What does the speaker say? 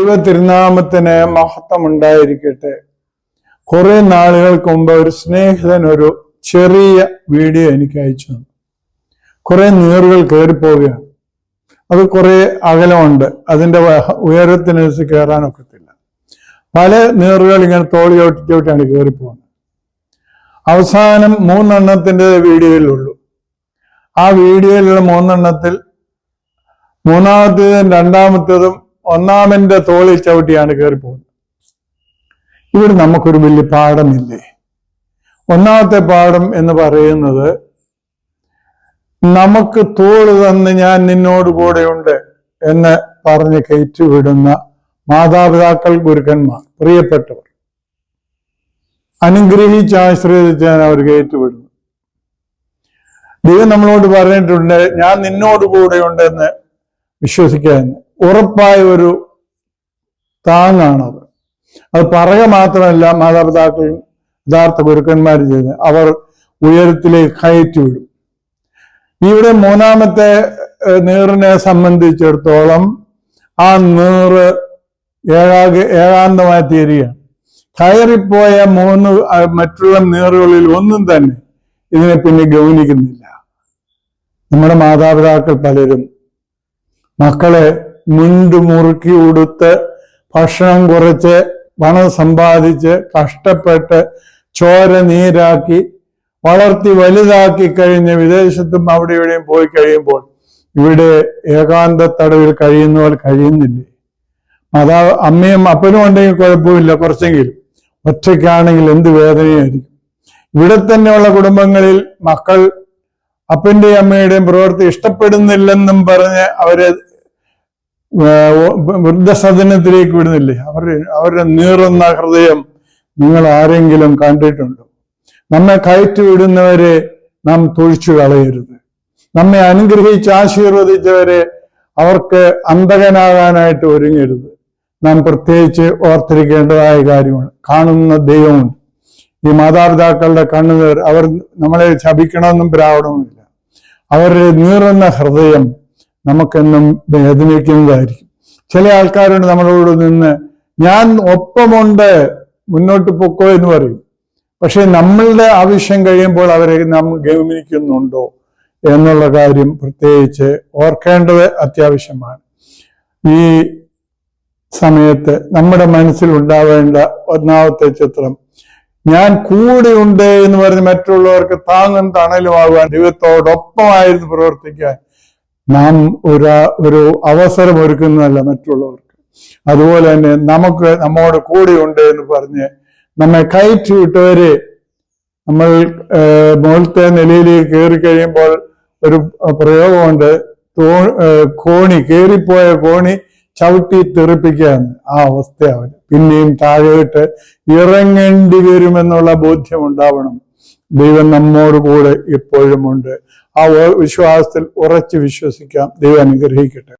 ദൈവ തിരുനാമത്തിന് മഹത്വം ഉണ്ടായിരിക്കട്ടെ കുറെ നാളുകൾക്ക് മുമ്പ് ഒരു സ്നേഹിതൻ ഒരു ചെറിയ വീഡിയോ എനിക്ക് അയച്ചു തന്നു. കുറെ നീറുകൾ കയറിപ്പോവുകയാണ് അത് കുറെ അകലമുണ്ട്. അതിന്റെ ഉയരത്തിനനുസരിച്ച് കയറാനൊക്കത്തില്ല പല നീറുകൾ ഇങ്ങനെ തോളി ചോട്ടി ചോട്ടിയാണ് കയറിപ്പോകുന്നത് അവസാനം മൂന്നെണ്ണത്തിന്റെ വീഡിയോയിലുള്ളൂ. ആ വീഡിയോയിലുള്ള മൂന്നെണ്ണത്തിൽ മൂന്നാമത്തേതും രണ്ടാമത്തേതും ഒന്നാമന്റെ തോളിൽ ചവിട്ടിയാണ് കയറിപ്പോകുന്നത് ഇവിടെ നമുക്കൊരു വലിയ പാഠമില്ലേ? ഒന്നാമത്തെ പാഠം എന്ന് പറയുന്നത് നമുക്ക് തോൾ തന്ന് ഞാൻ നിന്നോട് കൂടെയുണ്ട് എന്ന് പറഞ്ഞ് കയറ്റിവിടുന്ന മാതാപിതാക്കൾ ഗുരുക്കന്മാർ പ്രിയപ്പെട്ടവർ. അനുഗ്രഹിച്ച് ആശ്രയിച്ചാണ് അവർ കയറ്റിവിടുന്നത് ദൈവം നമ്മളോട് പറഞ്ഞിട്ടുണ്ട് ഞാൻ നിന്നോട് കൂടെയുണ്ട് എന്ന് വിശ്വസിക്കാൻ ഉറപ്പായ ഒരു താങ്ങാണത്. അത് പറയുക മാത്രമല്ല മാതാപിതാക്കൾ യഥാർത്ഥ ഗുരുക്കന്മാർ ചെയ്ത് അവർ ഉയരത്തിലേക്ക് കയറ്റി വിടും. ഇവിടെ മൂന്നാമത്തെ നീറിനെ സംബന്ധിച്ചിടത്തോളം ആ നീറ് ഏകാഗ ഏകാന്തമായി തീരുകയാണ് കയറിപ്പോയ മൂന്ന് മറ്റുള്ള നീറുകളിൽ ഒന്നും തന്നെ ഇതിനെ പിന്നെ ഗൗനിക്കുന്നില്ല. നമ്മുടെ മാതാപിതാക്കൾ പലരും മക്കളെ മുണ്ട് മുറുക്കി ഉടുത്ത് ഭക്ഷണം കുറച്ച് പണം സമ്പാദിച്ച് കഷ്ടപ്പെട്ട് ചോര നീരാക്കി വളർത്തി വലുതാക്കി കഴിഞ്ഞ് വിദേശത്തും അവിടെ ഇവിടെയും പോയി കഴിയുമ്പോൾ ഇവിടെ ഏകാന്ത തടവിൽ കഴിയുന്നവർ കഴിയുന്നില്ലേ? മാതാവ് അമ്മയും അപ്പനും ഉണ്ടെങ്കിൽ കുഴപ്പമില്ല കുറച്ചെങ്കിലും. ഒറ്റയ്ക്കാണെങ്കിൽ എന്ത് വേദനയായിരിക്കും. ഇവിടെ തന്നെയുള്ള കുടുംബങ്ങളിൽ മക്കൾ അപ്പന്റെയും അമ്മയുടെയും പ്രവൃത്തി ഇഷ്ടപ്പെടുന്നില്ലെന്നും പറഞ്ഞ് അവരെ വൃദ്ധസദനത്തിലേക്ക് വിടുന്നില്ലേ? അവർ അവരുടെ നീറുന്ന ഹൃദയം നിങ്ങൾ ആരെങ്കിലും കണ്ടിട്ടുണ്ടോ? നമ്മെ കയറ്റി വിടുന്നവരെ നാം തൊഴിച്ചു കളയരുത്. നമ്മെ അനുഗ്രഹിച്ച് ആശീർവദിച്ചവരെ അവർക്ക് അന്തകനാകാനായിട്ട് ഒരുങ്ങരുത്. നാം പ്രത്യേകിച്ച് ഓർത്തിരിക്കേണ്ടതായ കാര്യമാണ്. കാണുന്ന ദൈവമുണ്ട്. ഈ മാതാപിതാക്കളുടെ കണ്ണുനീർ അവർ നമ്മളെ ശപിക്കണമെന്നും പ്രാവണമെന്നില്ല അവരുടെ നീറുന്ന ഹൃദയം നമുക്കെന്നും വേദനിക്കുന്നതായിരിക്കും. ചില ആൾക്കാരുണ്ട് നമ്മളോട് നിന്ന് ഞാൻ ഒപ്പമുണ്ട് മുന്നോട്ട് പൊക്കോ എന്ന് പറയും. പക്ഷെ നമ്മളുടെ ആവശ്യം കഴിയുമ്പോൾ അവരെ നാം ഗൗനിക്കുന്നുണ്ടോ എന്നുള്ള കാര്യം പ്രത്യേകിച്ച് ഓർക്കേണ്ടത് അത്യാവശ്യമാണ്. ഈ സമയത്ത് നമ്മുടെ മനസ്സിൽ ഉണ്ടാവേണ്ട ഒന്നാമത്തെ ചിത്രം ഞാൻ കൂടെയുണ്ട് എന്ന് പറഞ്ഞ് മറ്റുള്ളവർക്ക് താങ്ങും തണലുമാകുവാൻ ദൈവത്തോടൊപ്പമായിരുന്നു പ്രവർത്തിക്കാൻ നാം ഒരു ഒരു അവസരം ഒരുക്കുന്നതല്ല മറ്റുള്ളവർക്ക്. അതുപോലെ തന്നെ നമുക്ക് നമ്മോട് കൂടെയുണ്ട് എന്ന് പറഞ്ഞ് നമ്മെ കയറ്റി വിട്ടവരെ നമ്മൾ മുകളിലത്തെ നിലയിലേക്ക് കയറി കഴിയുമ്പോൾ ഒരു പ്രയോഗമുണ്ട്. കോണി കയറിപ്പോയ കോണി ചവിട്ടി തെറിപ്പിക്കുകയാണ് ആ അവസ്ഥയാവും പിന്നെയും താഴെയിട്ട് ഇറങ്ങേണ്ടി വരുമെന്നുള്ള ബോധ്യം ഉണ്ടാവണം. ദൈവം നമ്മോട് കൂടെ ഇപ്പോഴും ഉണ്ട് ആ വിശ്വാസത്തിൽ ഉറച്ചു വിശ്വസിക്കാം. ദൈവം അനുഗ്രഹിക്കട്ടെ.